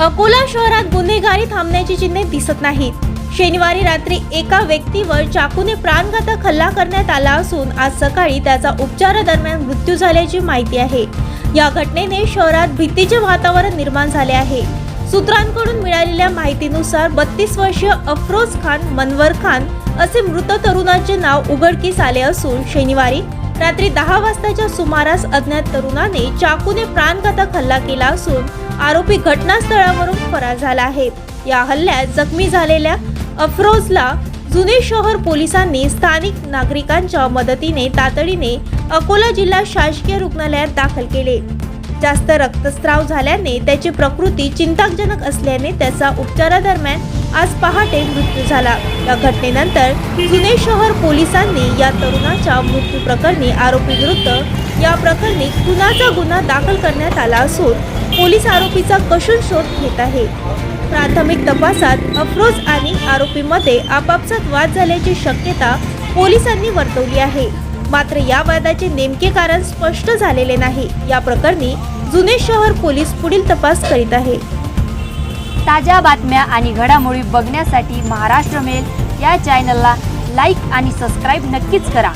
अकोला शहरात गुन्हेगारी थांबण्याची चिन्हे दिसत नाहीत. शनिवारी रात्री एका व्यक्तीवर चाकूने प्राणघातक हल्ला करण्यात आला असून आज सकाळी त्याचा उपचारादरम्यान मृत्यू झाल्याची माहिती आहे. या घटनेने शहरात भीतीचे वातावरण निर्माण झाले आहे. सूत्रांकडून मिळालेल्या माहितीनुसार बत्तीस वर्षीय अफरोज खान मनवर खान असे मृत तरुणाचे नाव उघडकीस आले असून शनिवारी रात्री दहा वाजताच्या सुमारास अज्ञात तरुणाने चाकूने प्राणघातक हल्ला केला असून आरोपी घटनास्थळावरून फरार झाला आहे. या हल्ल्यात जखमी झालेल्या अफरोजला जुने शहर पोलिसांनी स्थानिक नागरिकांच्या मदतीने तातडीने अकोला जिल्हा शासकीय रुग्णालयात दाखल केले. जास्त रक्तस्राव झाल्याने त्याची प्रकृती चिंताजनक असल्याने त्याचा उपचारादरम्यान आज पहाटे मृत्यू झाला. या घटनेनंतर जुने शहर पोलिसांनी या तरुणाच्या मृत्यू प्रकरणी आरोपी विरुद्ध या प्रकरणी खुनाचा गुन्हा दाखल करण्यात आला असून पोलीस आरोपीचा कसून शोध घेत आहे. प्राथमिक तपासात अफरोज आणि आरोपीमध्ये आपापसात वाद झाल्याची शक्यता पोलिसांनी वर्तवली आहे. मात्र या वादाचे नेमके कारण स्पष्ट झालेले नाही. या प्रकरणी जुने शहर पोलीस पुढील तपास करीत आहे. ताज्या बातम्या आणि घडामोडी बघण्यासाठी महाराष्ट्र मेल या चॅनलला लाईक आणि सबस्क्राईब नक्कीच करा.